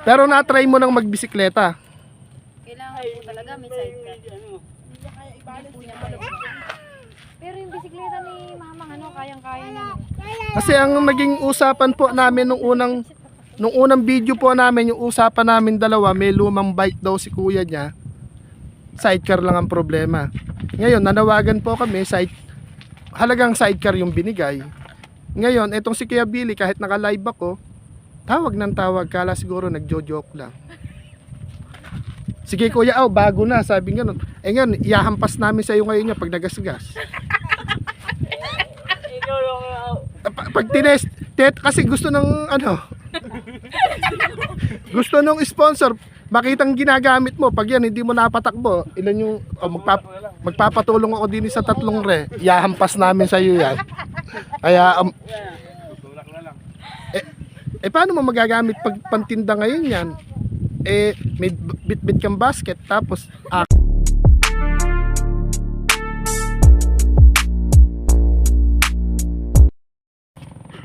Pero na-try mo nang magbisikleta. Kailangan po talaga may sidecar. Pero yung bisikleta ni Mamang ano, kayang-kaya niya. Kasi ang naging usapan po namin nung unang nung unang video po namin, yung usapan namin dalawa, may lumang bike daw si kuya niya. Sidecar lang ang problema. Ngayon, nanawagan po kami, side, halagang sidecar yung binigay. Ngayon, etong si Kuya Billy, kahit naka-live ako, tawag ng tawag, kala siguro nagjo-joke lang. Sige kuya, oh, bago na, sabi nga nun. Eh ngayon, iyahampas namin sa iyo ngayon niya pag nagasgas. Pa- pag tinest, tet, kasi gusto ng ano, gusto nung sponsor, makitang ginagamit mo, pag yan hindi mo napatakbo, ilan yung, oh, magpap, magpapatulong ako din sa tatlong re, iyahampas namin sa iyo yan. Kaya, um, eh, paano mo magagamit pag pantinda ngayon yan? Eh, may bit-bit kang basket, tapos, ah,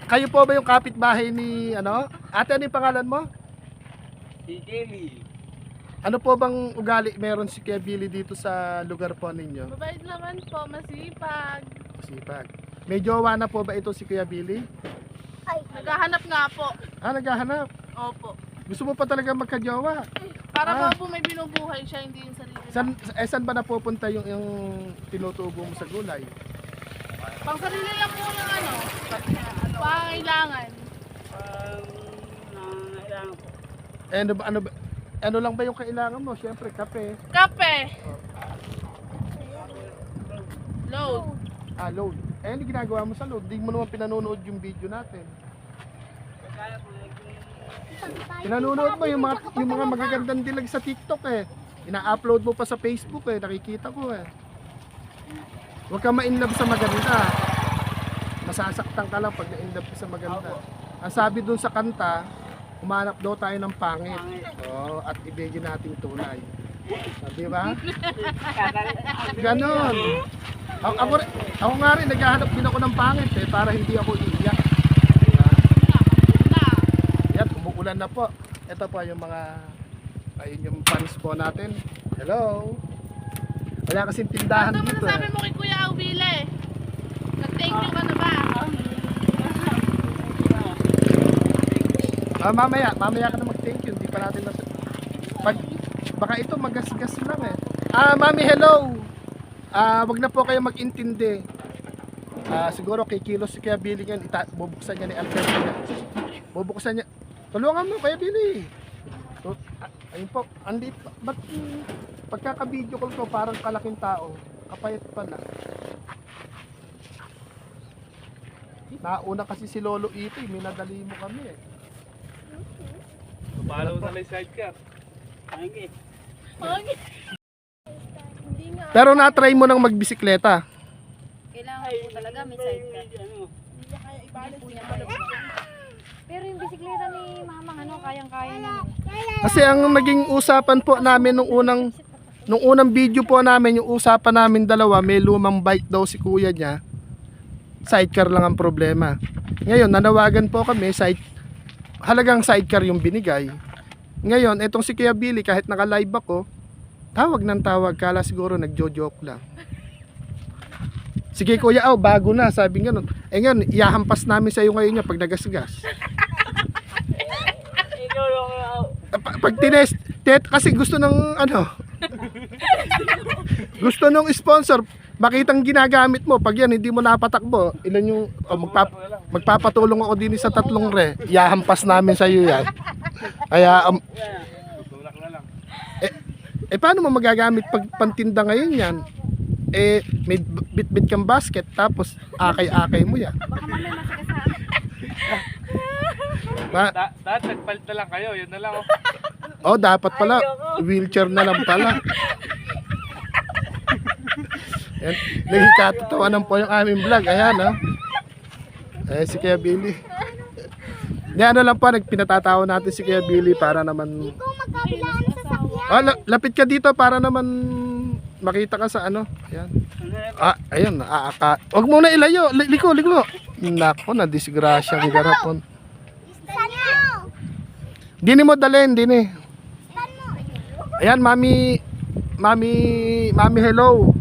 kayo po ba yung kapitbahay ni, ano? Ate, ano yung pangalan mo? Si Jelly. Ano po bang ugali meron si Kuya Billy dito sa lugar po ninyo? Mabait naman po, masipag. Sipag. May jowa na po ba ito si Kuya Billy? Naghahanap nga po. Ah, naghahanap. Opo. Gusto mo pa talaga magkajowa? Para Ah. po po may binubuhay siya, hindi yung sarili. San, eh, saan ba napupunta yung, yung tinutubo mo sa gulay? Pang sarili lang po ng ano, pangailangan. nangailangan po. Eh, ano ba, ano ba, ano lang ba yung kailangan mo? Siyempre, kape. Kape. Load. Ah, load. Eh, ano ginagawa mo sa load? Di mo naman pinanonood yung video natin. Pinanonood mo yung mga, yung mga magagandang dilag sa TikTok eh. Ina-upload mo pa sa Facebook eh. Nakikita ko eh. Huwag ka ma-inlove sa maganda. Masasaktan ka lang pag na-inlove sa maganda. Ang sabi dun sa kanta, humanap daw tayo ng pangit. Oo, at ibigin nating tunay. Ah, Di ba? Ganon. Ako, ako, ako nga rin, naghahanap din ako ng pangit eh, para hindi ako iiyak. Diba? Yan, umuulan na po. Ito po yung mga ayun yung fans po natin. Hello. Wala kasing tindahan Ano mo dito. nasabi Eh. mo kay Kuya Aubile? Nag-thank you ka na ba? Ah, mamaya, mamaya ka na mag-thank you. Hindi pa natin nas... Pag, baka ito magasgas lang eh. Ah, mami, hello. Ah, wag na po kayo mag-intindi. Ah, siguro kay Kilos si Kuya Billy yan, bubuksan niya ni niya. Bubuksan niya. Tulungan mo, Kuya Billy. So, ayun po, andit, ba't pagkaka-video call ko parang kalaking tao, kapayat pa na. Nauna kasi si Lolo Ito, eh, minadali mo kami eh. Follow na lang sidecar. Hindi nga. Pero na-try mo nang magbisikleta. Kailangan po talaga may sidecar. Hindi po niya kaya. Pero yung bisikleta ni Mamang ano, kayang-kaya niya. Kasi ang naging usapan po namin nung unang nung unang video po namin, yung usapan namin dalawa, may lumang bike daw si kuya niya. Sidecar lang ang problema. Ngayon, nanawagan po kami, side, halagang sidecar yung binigay. Ngayon, etong si Kuya Billy, kahit naka-live ako, tawag ng tawag, kala siguro nagjo-joke lang. Sige kuya, oh, bago na, sabi nga nun. Eh ngayon, iyahampas namin sa iyo ngayon niya pag nagasgas. Ikaw yung Pa- pag tinest, tet, kasi gusto ng ano, gusto nung sponsor, makitang ginagamit mo, pag yan hindi mo napatakbo, ilan yung, oh, magpap, magpapatulong ako din sa tatlong re, iyahampas namin sa iyo yan. Kaya, um, lang. eh paano mo magagamit pag pantinda ngayon yan? Eh, may bit-bit kang basket, tapos akay-akay mo yan. Baka mamaya masagasaan. Ma- Da dahil nagpalit na lang kayo, yun na lang. Oh. Oh, dapat pala wheelchair na lang pala. Yan, naging katotohanan po yung aming vlog. Ayan, ha. Eh, si Kuya Billy. Yan, ano lang po, nagpinatatawa natin si Kuya Billy para naman... Ah, la- lapit ka dito para naman makita ka sa ano. Ayan. Ah, ayun, aaka. Huwag mo na ilayo. Li- Liko, liko. Nako, na disgrasya ang garapon. Dini mo dalhin, dini. Ayan, mami, mami, mami hello.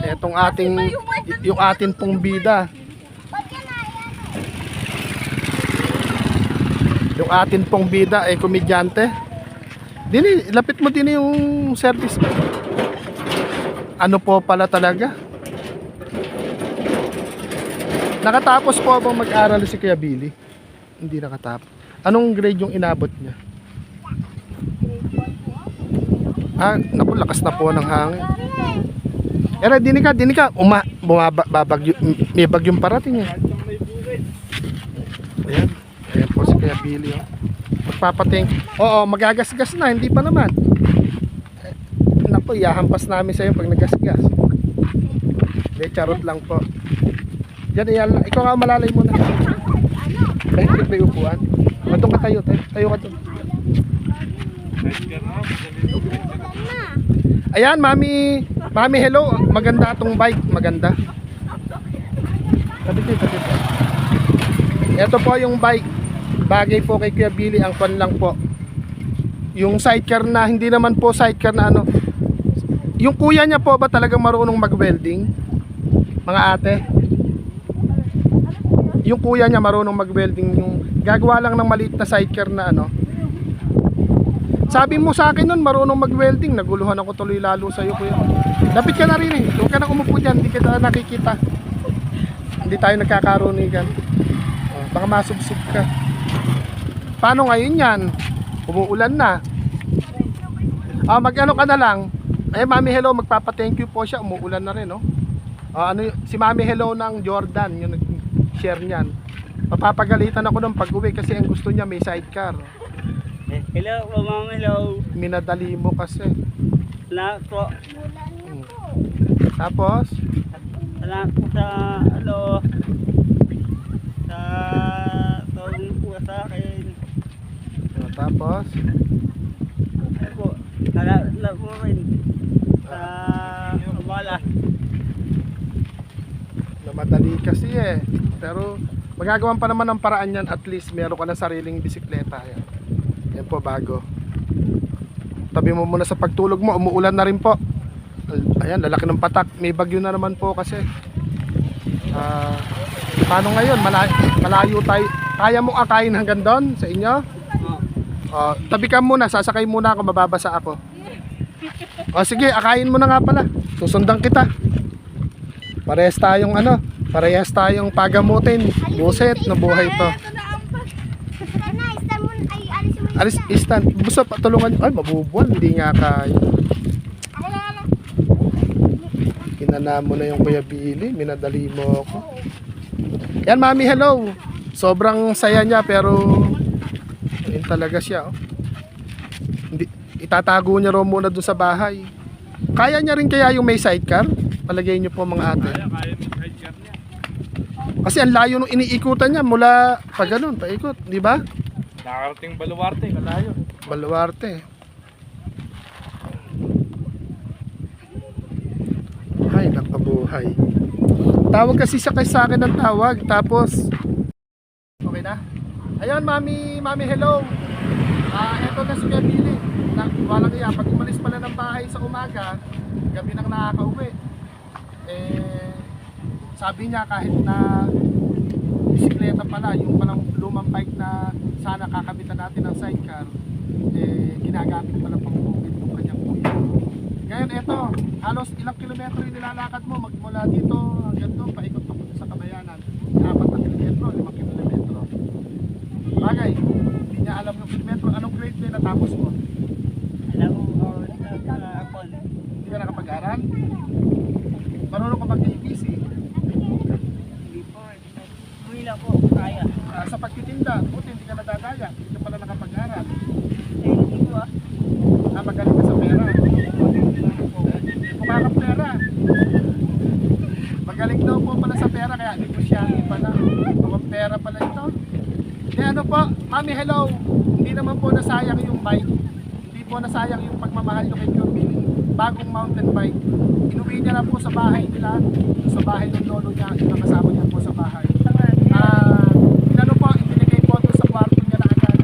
Etong ating, yung atin pong bida. Yung atin pong bida ay komedyante. Dini, lapit mo din yung service. Ano po pala talaga? Nakatapos po bang mag-aral si Kuya Billy? Hindi nakatapos. Anong grade yung inabot niya? Ah, naku, lakas na po ng hangin. Era, dini ka, dini ka. Uma, bumaba, babagyo, may bagyong parating eh. Ayan. Ayan po si Kuya Billy. Oh. Magpapating. Oo, magagasgas na. Hindi pa naman. Eh, naku, iyahampas namin sa'yo pag nagasgas. Hindi, charot lang po. Yan, lang. Ikaw nga malalay muna. Ay, hindi may upuan. Ka tayo. Tayo, tayo ka na. Ayan, mami. Mami, hello. Maganda itong bike. Maganda. Dito, tabi dito. Ito po yung bike. Bagay po kay Kuya Billy. Ang pan lang po. Yung sidecar na, hindi naman po sidecar na ano. Yung kuya niya po ba talagang marunong mag-welding? Mga ate? Yung kuya niya marunong mag-welding. Yung gagawa lang ng maliit na sidecar na ano. Sabi mo sa akin nun, marunong mag-welding. Naguluhan ako tuloy lalo sa'yo, kuya. Lapit ka na rin eh. Huwag ka na umupo dyan. Hindi kita nakikita. Hindi tayo nagkakarunigan. Oh, baka masubsub ka. Paano ngayon yan? Umuulan na. Ah, mag-ano ka na lang. Eh, Mami Hello, magpapa-thank you po siya. Umuulan na rin, no? Ah, ano, y- si Mami Hello ng Jordan, yung nag-share niyan. Mapapagalitan ako nung pag-uwi kasi ang gusto niya may sidecar. Eh, Hello po, ma'am. Hello. Minadali mo kasi. Salamat po. Hmm. Tapos, Salamat po sa, ano, sa tawag po sa akin. oh, tapos, Ano po, salamat po rin sa umala. na madali kasi eh. Pero, magagawan pa naman ng paraan yan. At least, meron ka na sariling bisikleta. Yan, yan po, bago. Tabi mo muna sa pagtulog mo. Umuulan na rin po. Ayan, lalaki ng patak. May bagyo na naman po kasi. Ah, paano ngayon? Malayo, malayo tayo. Kaya mo akayin hanggang doon sa inyo? Oh. Oh, tabi ka muna, sasakay muna ako, mababasa ako. O sige, akayin mo na nga pala. Susundan kita. Parehas tayong ano, parehas tayong pagamutin. Buset, na buhay to. Alis, istan. Gusto pa tulungan. Ay, mabubuan. Hindi nga kaya. Na lang. Kinana mo na yung Kuya Billy. Minadali mo ako. Yan, Mami, hello. Sobrang saya niya pero yun talaga siya. Oh. Hindi, itatago niya raw muna doon sa bahay. Kaya niya rin kaya yung may sidecar? Palagay niyo po mga ate. Kaya, kaya. Kasi ang layo nung iniikutan niya mula pa ganun, paikot, di ba? Nakarating baluarte, kalayo. Baluarte. Ay, nakabuhay. Tawag kasi siya kay sa akin ng tawag. Tapos, okay na? Ayun, mami, mami, hello. Ah, eto na si Gabili. Na, walang iya, pag umalis pala ng bahay sa umaga, gabi nang nakakauwi. Eh, sabi niya kahit na bisikleta pala, yung palang lumang bike na sana kakabitan natin ng sidecar, eh, ginagamit pala pang bukid ng kanyang kuya. Ngayon, eto, halos ilang kilometro yung nilalakad mo, magmula dito hanggang doon, paikot pa sa kabayanan. Apat na kilometro, limang kilometro. Bagay, hindi niya alam yung kilometro. Anong grade na natapos mo? Alam mo, oh, sa ako. Hindi ka nakapag-aral? Marunong ka mag-ABC? Hindi po. Uwi lang po, kaya. Ah, sa pagtitinda, buti hindi ka nadadaya. Hindi ka pala nakapag-aral. Eh, hindi ko ah. Ah, magaling ka sa pera. Kumakap pera. Magaling daw po pala sa pera, kaya negosyante pala. Mukhang pera pala ito. Di ano po, Mami, hello. Hindi naman po nasayang yung bike. Hindi po nasayang yung pagmamahal nyo kay Kirby. Bagong mountain bike. Inuwi niya na po sa bahay nila. Sa bahay ng lolo niya. Nakasama niya po sa bahay. Ah, ano po, ibinigay po doon sa kwarto niya na agad.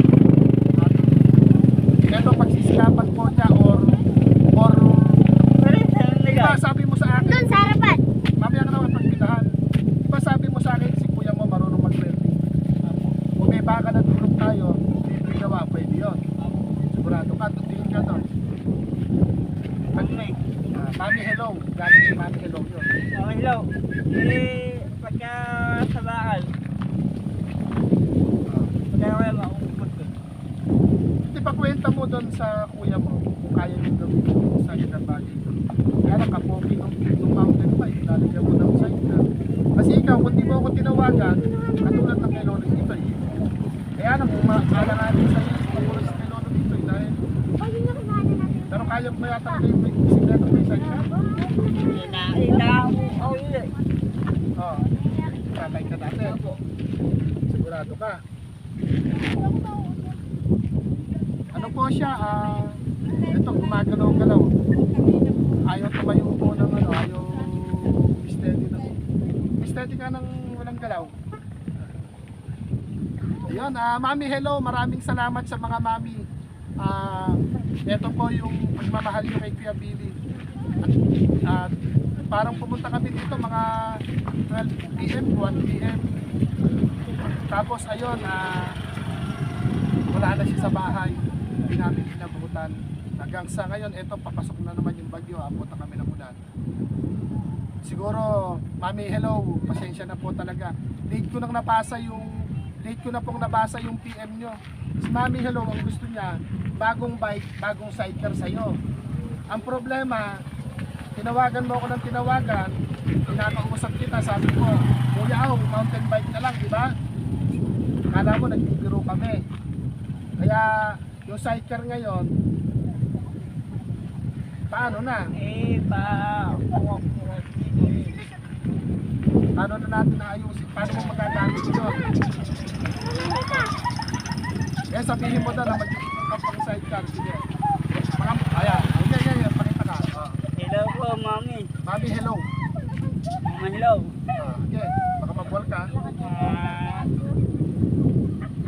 ka na tulog tayo, hindi gawa, pwede yun. Sigurado ka, tutingin ka doon. Mami. Ah, Mami Hello, galing si Mami Hello yun. Oh, hello. Eh, pagka sa bakal, pagka wala makumpot ko. Hindi pa kwenta mo doon sa kuya mo kung kaya niyo gawin yung sa ng bagay. Kaya lang kapogi nung, nung mountain bike, lalagyan mo ng side na. Kasi ikaw, kung di mo ako tinawagan, katulad ng kay Lolo Itoy. Kaya lang, kung maalanganin sa iyo, kung oras kay Lolo Itoy dahil pero kaya mo yata kayo may bisikleta may side na. Ina, ina mo. Oh. Tatay ka dati. Sigurado ka. Ano po siya? Ah, ito, gumagalaw-galaw. Ayaw tumayo po ng ano, ayaw steady ng steady ng walang galaw. Ayun, ah, Mami, hello. Maraming salamat sa mga Mami. Ah, ito po yung pagmamahal nyo kay Kuya Billy. At, at parang pumunta kami dito mga 12 p.m. 1 p.m. Tapos ayun, ah, wala na siya sa bahay. Hindi namin pinabutan. Hanggang sa ngayon, eto papasok na naman yung bagyo. Abot na kami ng ulan. Siguro, Mami, hello. Pasensya na po talaga. Late ko nang napasa yung late ko na pong nabasa yung PM nyo. Si Mami, hello, ang gusto niya, bagong bike, bagong sidecar sa'yo. Ang problema, tinawagan mo ako ng tinawagan, pinakausap kita, sabi ko, Kuya Aw, mountain bike na lang, di ba? Kala mo, nagbibiro kami. Kaya, yung sidecar ngayon, paano na? Eh, pa. Paano na natin naayusin? Paano mo magagamit yun? Kaya sabihin mo na na mag-iipon ka pang sidecar. Sige. Mga, ayan. Ayan, ayan, ayan. Pakita ka. Oh. Hello po, mami. Mami, hello. Mama, hello. Ah, okay. Baka mag-wall ka. Ah,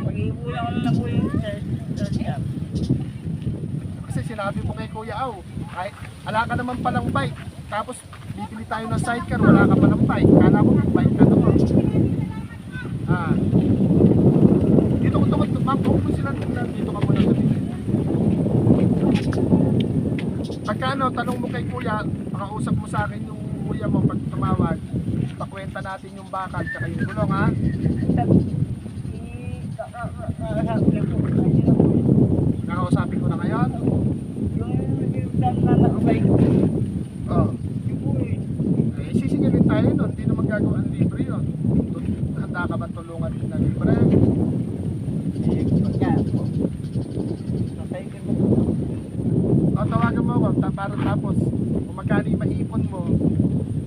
Pag-iipulan ko na po yung shop. Kasi sinabi mo kay Kuya Aw, kahit ala ka naman palang bike, tapos bibili tayo ng sidecar, wala ka palang bike. Kala mo may bike ka naman. Ah. Dito ko tukot, ma'am, kung po sila tingnan, dito ka muna sa Pagka ano, tanong mo kay Kuya, makausap mo sa akin yung Kuya mo pag tumawag, pakwenta natin yung bakal, tsaka yung gulong ha. Eh, kakasabi ko. Ayun. Kakausapin ko na ngayon. Yung yung na nakabay ko. Oh. Yung po eh. Eh, sisingilin tayo nun, hindi naman gagawin libre yun. Tut- Handa ka ba tulungan din na libre? Eh, pagka po. Nakay ko na po. O, tawagan mo ako, ta- para tapos, kung magkano yung maipon mo,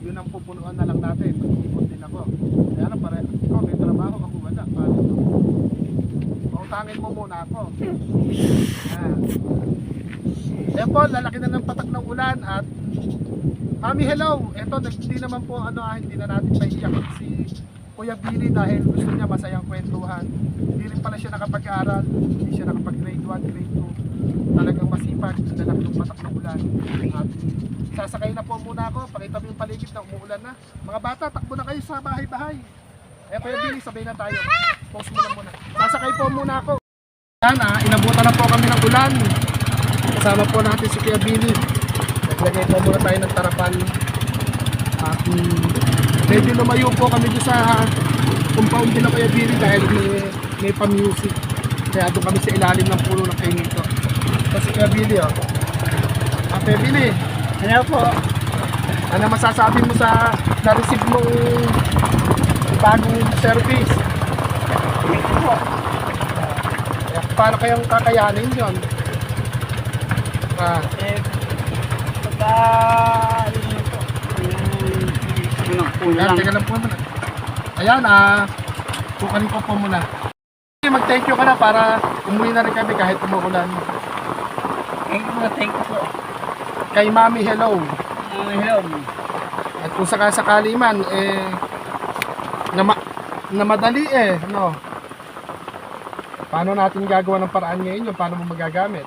yun ang pupunuan na lang natin. Mag-iipon din ako. Kaya lang, pare, ikaw may trabaho, ako wala. Paano ito? Pautangin mo muna ako. Yan. Yan po, lalaki na ng patak ng ulan at Mami, hello! Nag- hindi naman po, ano ah, hindi na natin maiiyak si Kuya Billy dahil gusto niya masayang kwentuhan. Hindi rin pala siya nakapag-aral, hindi siya nakapag grade 1, grade 2. Talagang masipag, lalaki ng patak ng ulan. At sasakay na po muna ako, pakita mo yung paligid na umuulan na. Mga bata, takbo na kayo sa bahay-bahay. Eh, Kuya Billy, sabay na tayo. Pause mo na muna. Sasakay po muna ako. Yan ah, inabutan na po kami ng ulan. Kasama po natin si Kuya Billy. Naglagay po muna tayo ng tarapan. At mm, medyo lumayo po kami doon sa compound nila Kuya Billy dahil may, may pa-music. Kaya doon kami sa ilalim ng puno ng kainito. Kasi Kuya Billy oh. Ah, Kuya Billy, Hello po. ano masasabi mo sa na-receive mong bagong service? Thank you po. Eh, Paano kayang kakayanin yon? Ah, Eh, pagka, ano po, yung, puno Ayan, teka lang po muna. Ayan, ah, kukanin ko po muna. Mag-thank you ka na para umuwi na rin kami kahit umuulan. Thank you po, thank you po. Kay Mami, hello. Mama, hello. At kung sakasakali man, eh, na, ma- na madali eh, no? Paano natin gagawa ng paraan ngayon yun? Paano mo magagamit?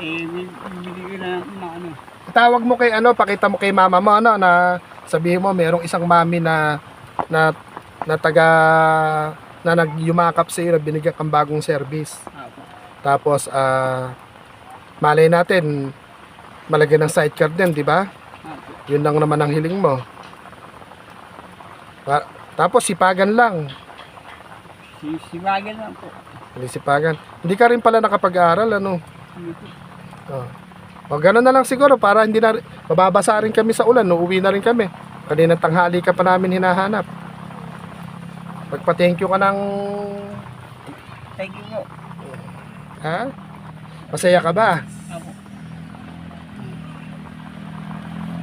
Eh, bibili ko na, na ano. Tawag mo kay ano, pakita mo kay mama mo ano na sabihin mo merong isang mami na na na taga na nagyumakap sa iyo na binigyan kang bagong service. Opo. Tapos, ah, malay natin, malagyan ng sidecar din, di ba? Opo. Yun lang naman ang hiling mo. Pa- tapos, sipagan lang. Sisiwagan lang po. Hindi sipagan. Hindi ka rin pala nakapag-aaral, ano? Hindi po. Oh. O, gano'n na lang siguro para hindi na, mababasa rin kami sa ulan, no? uwi na rin kami. Kaninang tanghali ka pa namin hinahanap. Magpa-thank you ka ng, Thank you po. ha? Masaya ka ba? Opo.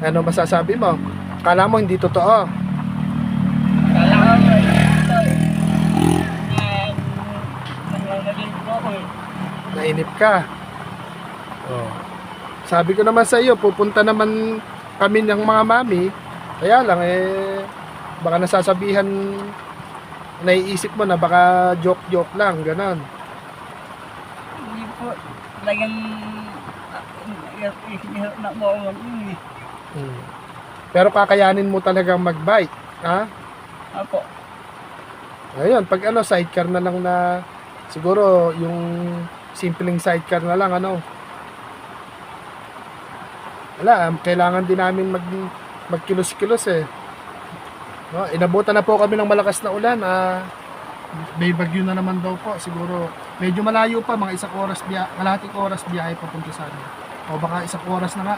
Ano masasabi mo? Kala mo hindi totoo. Kala ko eh. Ah, nangangalit po ako eh. Nainip ka. Oh. Sabi ko naman sa iyo, pupunta naman kami ng mga mami. Kaya lang eh baka nasasabihan naiisip mo na baka joke-joke lang, ganon. Hindi po. Talagang isihirap na po ako mag-iwi. Hmm. Pero kakayanin mo talagang mag-bike, ha? Opo. Ayun, pag ano, sidecar na lang na siguro yung simpleng sidecar na lang, ano. Wala, um, kailangan din namin mag magkilos-kilos eh. No, inabutan na po kami ng malakas na ulan. Ah, may bagyo na naman daw po. Siguro, medyo malayo pa, mga isang oras biya, kalahating oras biyahe papunta sa amin. O baka isang oras na nga.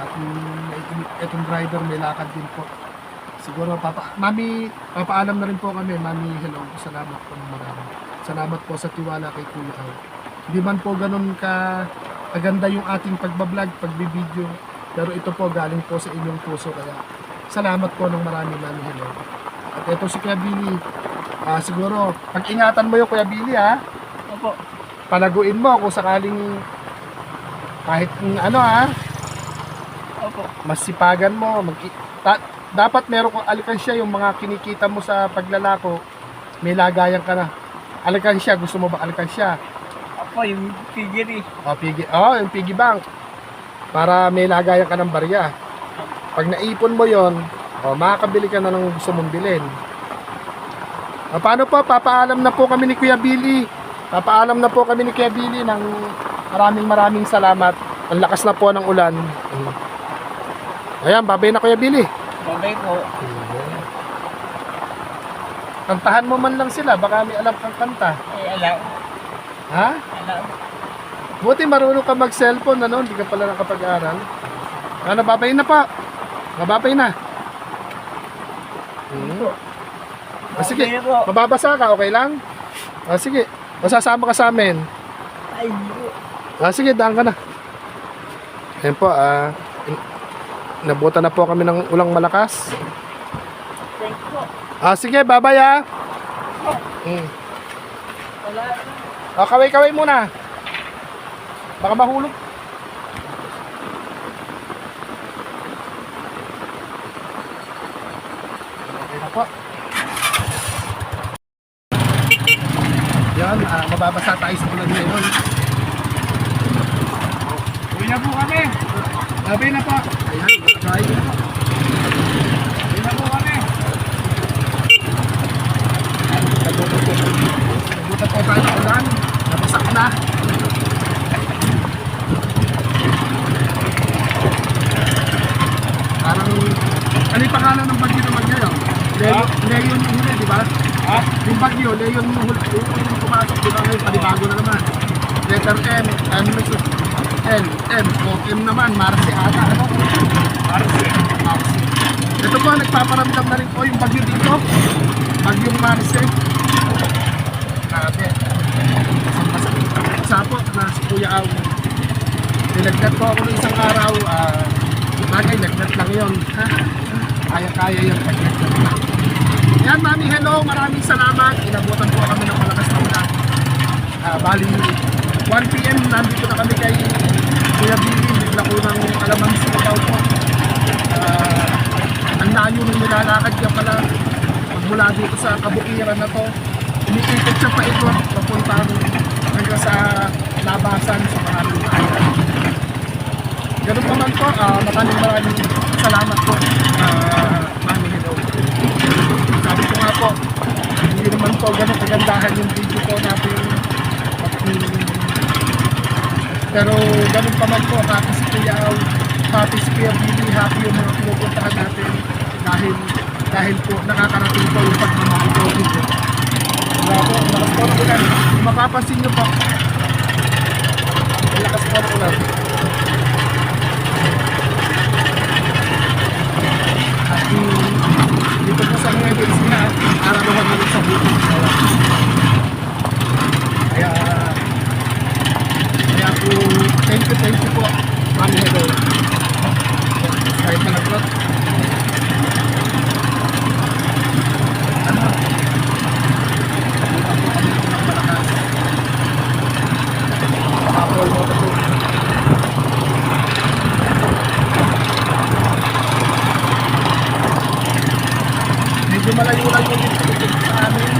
At mm, itong driver may lakad din po. Siguro, papa, mami, papaalam na rin po kami. Mami, hello. Salamat po ng marami. Salamat po sa tiwala kay Kuya. Hindi man po ganun ka kaganda yung ating pagbablog, pagbibideo. Pero ito po galing po sa inyong puso. Kaya salamat po ng marami, Mami, hello. At ito si Kuya Billy. Ah, siguro, pag-ingatan mo yung Kuya Billy, ha? Opo. Palaguin mo kung sakaling kahit ano, ha? Opo. masipagan mo, mag ta- dapat meron kang alkansya yung mga kinikita mo sa paglalako, may lagayan ka na. Alkansya, gusto mo ba alkansya? Opo, yung eh. O, pigi, oh, yung piggy bank. Para may lagayan ka ng barya. Pag naipon mo yon, o, makakabili ka na ng gusto mong bilhin. O, paano po? Papaalam na po kami ni Kuya Billy. Papaalam na po kami ni Kuya Billy ng maraming maraming salamat. Ang lakas na po ng ulan. Ayan, babay na Kuya Billy. Babay po. Kantahan mo man lang sila, baka may alam kang kanta. Ay, alam. Ha? Alam. Buti marunong ka mag-cellphone, ano? Hindi ka pala nakapag-aral. Ano, babay na pa. Mababay na. Hmm. Ah, sige, mababasa ka, okay lang? Ah, sige, masasama ka sa amin. Ay. Ah, sige, daan ka na. Ayan po, ah, nabutan na po kami ng ulang malakas. Thank you. Ah, sige, babay ah. Hmm. Wala. Ah, kaway-kaway muna. Baka mahulog. Okay na po. Yan, ah, mababasa tayo sa ulan ngayon. Uwi na po kami. Sabi na po. Ayan, try na po. Uwi na po kami. Nabutan po. Nabutan po tayo ng ulan. Nabasak na. Parang, ano yung ng bagyo naman ngayon? Leon, Leon yung huli, di ba? Ha? Yung bagyo, Leon yung yung pumasok, di ba ngayon, panibago na naman. Letter M, M, L, M, o M naman, Marce ata, ano? Marce. Marce. Ito po, nagpaparamdam na rin po yung bagyo dito. Bagyong Marce. Grabe. Isa po, na si Kuya Aw. Nilagnat po ako ng isang araw. ah bagay, lagnat lang yun. Kaya-kaya yung paglagnat lang. Yan, Mami, hello. Maraming salamat. Inabutan po kami ng malakas na ulan. Ah, bali, 1pm nandito na kami kay Kuya Billy. Bigla ko ng alamansi daw po. Ah, ang layo nung nilalakad ka pala magmula dito sa kabukiran na to. Umiikot siya pa ito papunta hanggang sa labasan sa maraming island. Ganun naman po, ah, maraming maraming salamat po, uh, Mami Hello. Sabi ko nga po, hindi naman po ganun kagandahan yung video po natin. At, pero ganun pa man po, happy si Kuya Au, happy si Kuya Billy, happy yung mga pinupuntahan natin dahil dahil po nakakarating po yung pagmamahal ko. Wala po. Kung mapapansin nyo po, lakas po ng ulan. Dito sa mga days na arawan namin sa buhay. Kaya, kaya po, thank you, thank you po. Mami, hello. Kahit na nag-vlog. Ano? Buka po kami ng malakas. Apple mo po. Medyo malayo-layo din po dito sa amin.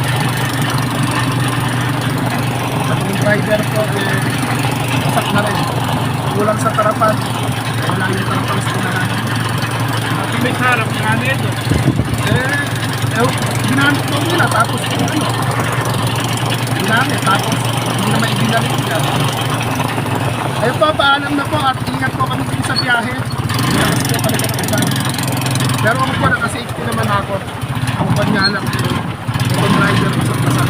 At yung driver ko, eh, masak na rin. Kulang sa tarapan. Wala yung tarapan sa unahan. At may sarap nga nito. Eh, eh, ginamit ko nila tapos kung ano. Ginamit tapos hindi naman ibinalik nila. Ayun po, paalam na po at ingat po kami din sa biyahe. Ingat po kami ng ulan. Pero ako po, nakasafety naman ako. Pa nga lang, itong rider ko sa pasat.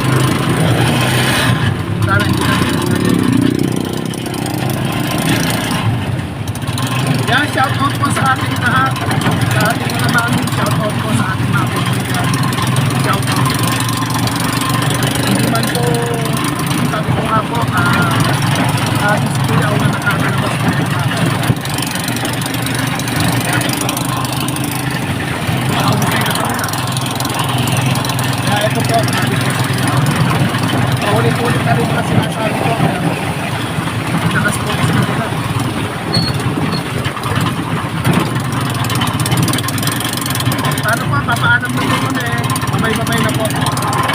Sana hindi natin Yan, shout out po sa ating lahat. Sa ating mga mami, shout out po sa ating mga kaibigan. Shout out po. Hindi man po, sabi ko nga po, ah, ah, display ako na nakakalabas po ng mga Po, ko sa inyo. Paulit-ulit na rin kasi sinasabi ko. Lakas po kasi nila. Paano pa? Papaalam na po kami. Mamay-mamay na po.